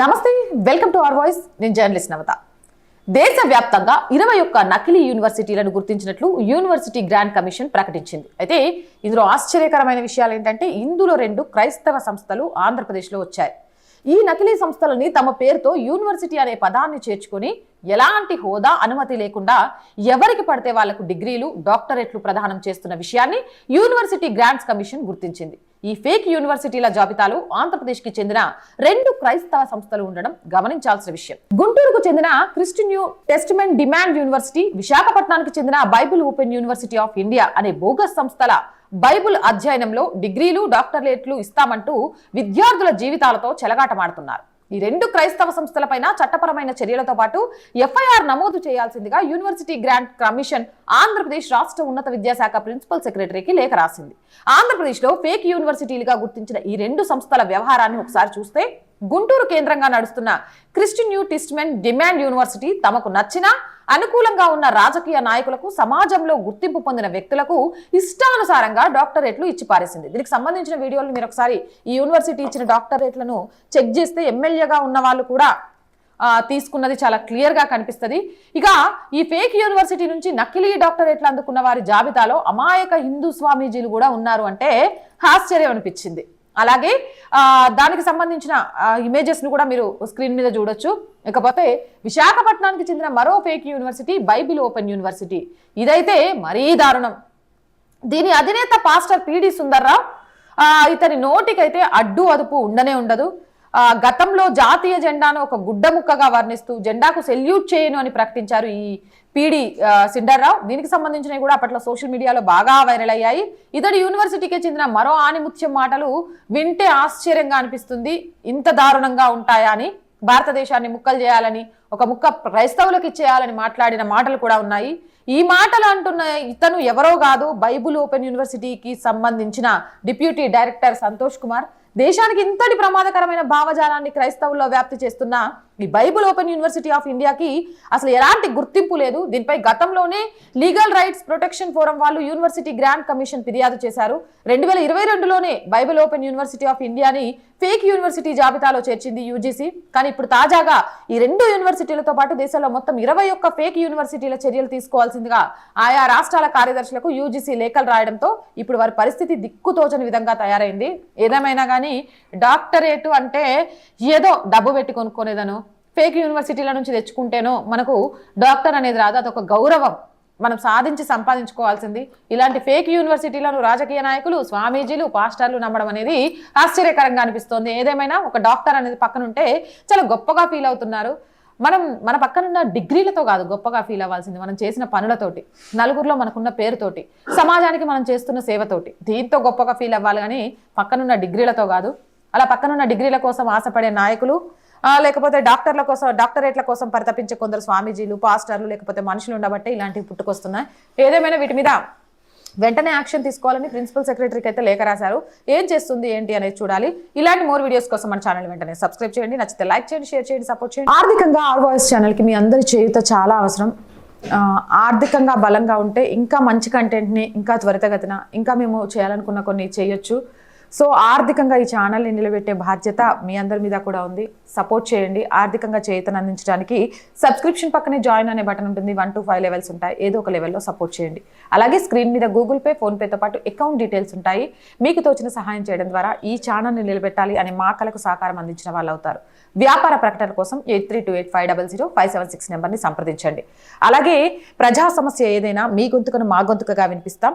నమస్తే welcome to our voice. నేను journalist నవత. దేశవ్యాప్తంగా ఇరవై ఒక్క నకిలీ యూనివర్సిటీలను గుర్తించినట్లు యూనివర్సిటీ గ్రాండ్ కమిషన్ ప్రకటించింది. అయితే ఇందులో ఆశ్చర్యకరమైన విషయాలు ఏంటంటే ఇందులో రెండు క్రైస్తవ సంస్థలు ఆంధ్రప్రదేశ్లో వచ్చాయి. ఈ నకిలీ సంస్థలని తమ పేరుతో యూనివర్సిటీ అనే పదాన్ని చేర్చుకొని ఎలాంటి హోదా అనుమతి లేకుండా ఎవరికి పడితే వాళ్ళకు డిగ్రీలు డాక్టరేట్లు ప్రదానం చేస్తున్న విషయాన్ని యూనివర్సిటీ గ్రాంట్స్ కమిషన్ గుర్తించింది. ఈ ఫేక్ యూనివర్సిటీల జాబితాలో ఆంధ్రప్రదేశ్కి చెందిన రెండు క్రైస్తవ సంస్థలు ఉండడం గమనించాల్సిన విషయం. గుంటూరుకు చెందిన క్రిస్టియన్ టెస్ట్మెంట్ డిమాండ్ యూనివర్సిటీ విశాఖపట్నానికి చెందిన Bible open university of India అనే బోగస్ సంస్థల బైబుల్ అధ్యయనంలో డిగ్రీలు డాక్టరేట్లు ఇస్తామంటూ విద్యార్థుల జీవితాలతో చెలగాటమాడుతున్నారు. ఈ రెండు క్రైస్తవ సంస్థలపైన చట్టపరమైన చర్యలతో పాటు ఎఫ్ఐఆర్ నమోదు చేయాల్సిందిగా యూనివర్సిటీ గ్రాంట్ కమిషన్ ఆంధ్రప్రదేశ్ రాష్ట్ర ఉన్నత విద్యాశాఖ ప్రిన్సిపల్ సెక్రటరీకి లేఖ రాసింది. ఆంధ్రప్రదేశ్లో ఫేక్ యూనివర్సిటీలుగా గుర్తించిన ఈ రెండు సంస్థల వ్యవహారాన్ని ఒకసారి చూస్తే గుంటూరు కేంద్రంగా నడుస్తున్న Christian new testament deemed university తమకు నచ్చిన అనుకూలంగా ఉన్న రాజకీయ నాయకులకు సమాజంలో గుర్తింపు పొందిన వ్యక్తులకు ఇష్టానుసారంగా డాక్టరేట్లు ఇచ్చి పారేసింది. దీనికి సంబంధించిన వీడియోలు మీరు ఒకసారి ఈ యూనివర్సిటీ ఇచ్చిన డాక్టరేట్లను చెక్ చేస్తే ఎమ్మెల్యేగా ఉన్న వాళ్ళు కూడా తీసుకున్నది చాలా క్లియర్గా కనిపిస్తుంది. ఇక ఈ ఫేక్ యూనివర్సిటీ నుంచి నకిలీ డాక్టరేట్లు అందుకున్న వారి జాబితాలో అమాయక హిందూ స్వామీజీలు కూడా ఉన్నారు అంటే ఆశ్చర్యం అనిపించింది. అలాగే దానికి సంబంధించిన ఇమేజెస్ను కూడా మీరు స్క్రీన్ మీద చూడొచ్చు. ఇకపోతే విశాఖపట్నానికి చెందిన మరో fake university Bible open university ఇదైతే మరీ దారుణం. దీని అధినేత పాస్టర్ పిడి సుందర్రావు ఇతని నోటికైతే అడ్డు అదుపు ఉండనే ఉండదు. గతంలో జాతీయ జెండాను ఒక గుడ్డ ముక్కగా వర్ణిస్తూ జెండాకు సెల్యూట్ చేయను అని ప్రకటించారు ఈ పీడి సిండర్రావు. దీనికి సంబంధించినవి కూడా అప్పట్లో సోషల్ మీడియాలో బాగా వైరల్ అయ్యాయి. ఇతడి యూనివర్సిటీకి చెందిన మరో ఆనిముత్యం మాటలు వింటే ఆశ్చర్యంగా అనిపిస్తుంది. ఇంత దారుణంగా ఉంటాయా అని భారతదేశాన్ని ముక్కలు చేయాలని ఒక ముక్క క్రైస్తవులకు ఇచ్చేయాలని మాట్లాడిన మాటలు కూడా ఉన్నాయి. ఈ మాటలు అంటున్న ఇతను ఎవరో కాదు బైబుల్ ఓపెన్ యూనివర్సిటీకి సంబంధించిన డిప్యూటీ డైరెక్టర్ సంతోష్ కుమార్. దేశానికి ఇంతటి ప్రమాదకరమైన భావజాలాన్ని క్రైస్తవుల్లో వ్యాప్తి చేస్తున్న ఈ బైబుల్ ఓపెన్ యూనివర్సిటీ ఆఫ్ ఇండియాకి అసలు ఎలాంటి గుర్తింపు లేదు. దీనిపై గతంలోనే లీగల్ రైట్స్ ప్రొటెక్షన్ ఫోరం వాళ్ళు యూనివర్సిటీ గ్రాంట్ కమిషన్ ఫిర్యాదు చేశారు. రెండు వేల ఇరవై రెండులోనే బైబిల్ ఓపెన్ యూనివర్సిటీ ఆఫ్ ఇండియాని ఫేక్ యూనివర్సిటీ జాబితాలో చేర్చింది యూజీసీ. కానీ ఇప్పుడు తాజాగా ఈ రెండు యూనివర్సిటీలతో పాటు దేశంలో మొత్తం ఇరవై ఒక్క ఫేక్ యూనివర్సిటీల చర్యలు తీసుకోవాల్సిందిగా ఆయా రాష్ట్రాల కార్యదర్శులకు యూజీసీ లేఖలు రాయడంతో ఇప్పుడు వారి పరిస్థితి దిక్కుతోచని విధంగా తయారైంది. ఏదేమైనా కానీ డాక్టరేట్ అంటే ఏదో డబ్బు పెట్టి కొనుక్కునేదను. ఫేక్ యూనివర్సిటీల నుంచి తెచ్చుకుంటేనో మనకు డాక్టర్ అనేది రాదు. అదొక గౌరవం. మనం సాధించి సంపాదించుకోవాల్సింది. ఇలాంటి ఫేక్ యూనివర్సిటీలను రాజకీయ నాయకులు స్వామీజీలు పాస్టర్లు నమ్మడం అనేది ఆశ్చర్యకరంగా అనిపిస్తోంది. ఏదేమైనా ఒక డాక్టర్ అనేది పక్కన ఉంటే చాలా గొప్పగా ఫీల్ అవుతున్నారు. మనం మన పక్కనున్న డిగ్రీలతో కాదు గొప్పగా ఫీల్ అవ్వాల్సింది మనం చేసిన పనులతోటి నలుగురిలో మనకున్న పేరుతోటి సమాజానికి మనం చేస్తున్న సేవతోటి. దీంతో గొప్పగా ఫీల్ అవ్వాలి కానీ పక్కనున్న డిగ్రీలతో కాదు. అలా పక్కనున్న డిగ్రీల కోసం ఆశపడే నాయకులు లేకపోతే డాక్టర్ల కోసం డాక్టరేట్ల కోసం పరితపించే కొందరు స్వామీజీలు పాస్టర్లు లేకపోతే మనుషులు ఉండబట్టే ఇలాంటివి పుట్టుకొస్తున్నాయి. ఏదేమైనా వీటి మీద వెంటనే యాక్షన్ తీసుకోవాలని ప్రిన్సిపల్ సెక్రటరీకి అయితే లేఖ రాశారు. ఏం చేస్తుంది ఏంటి అనేది చూడాలి. ఇలాంటి మోర్ వీడియోస్ కోసం మన ఛానల్ వెంటనే సబ్స్క్రైబ్ చేయండి. నచ్చితే లైక్ చేయండి షేర్ చేయండి సపోర్ట్ చేయండి. ఆర్థికంగా ఆర్ వాయిస్ ఛానల్కి మీ అందరి చేయుత చాలా అవసరం. ఆర్థికంగా బలంగా ఉంటే ఇంకా మంచి కంటెంట్ని ఇంకా త్వరితగతిన ఇంకా మేము చేయాలనుకున్న కొన్ని చేయొచ్చు. సో ఆర్థికంగా ఈ ఛానల్ని నిలబెట్టే బాధ్యత మీ అందరి మీద కూడా ఉంది. సపోర్ట్ చేయండి. ఆర్థికంగా చేతను అందించడానికి సబ్స్క్రిప్షన్ పక్కనే జాయిన్ అనే బటన్ ఉంటుంది. వన్ టు ఫైవ్ లెవెల్స్ ఉంటాయి. ఏదో ఒక లెవెల్లో సపోర్ట్ చేయండి. అలాగే స్క్రీన్ మీద గూగుల్ పే ఫోన్పేతో పాటు అకౌంట్ డీటెయిల్స్ ఉంటాయి. మీకు తోచిన సహాయం చేయడం ద్వారా ఈ ఛానల్ని నిలబెట్టాలి అనే మా కళకు సహకారం అందించిన వాళ్ళు అవుతారు. వ్యాపార ప్రకటన కోసం eight three two eight five double zero five seven six నెంబర్ని సంప్రదించండి. అలాగే ప్రజా సమస్య ఏదైనా మీ గొంతుకను మా గొంతుకగా వినిపిస్తాం.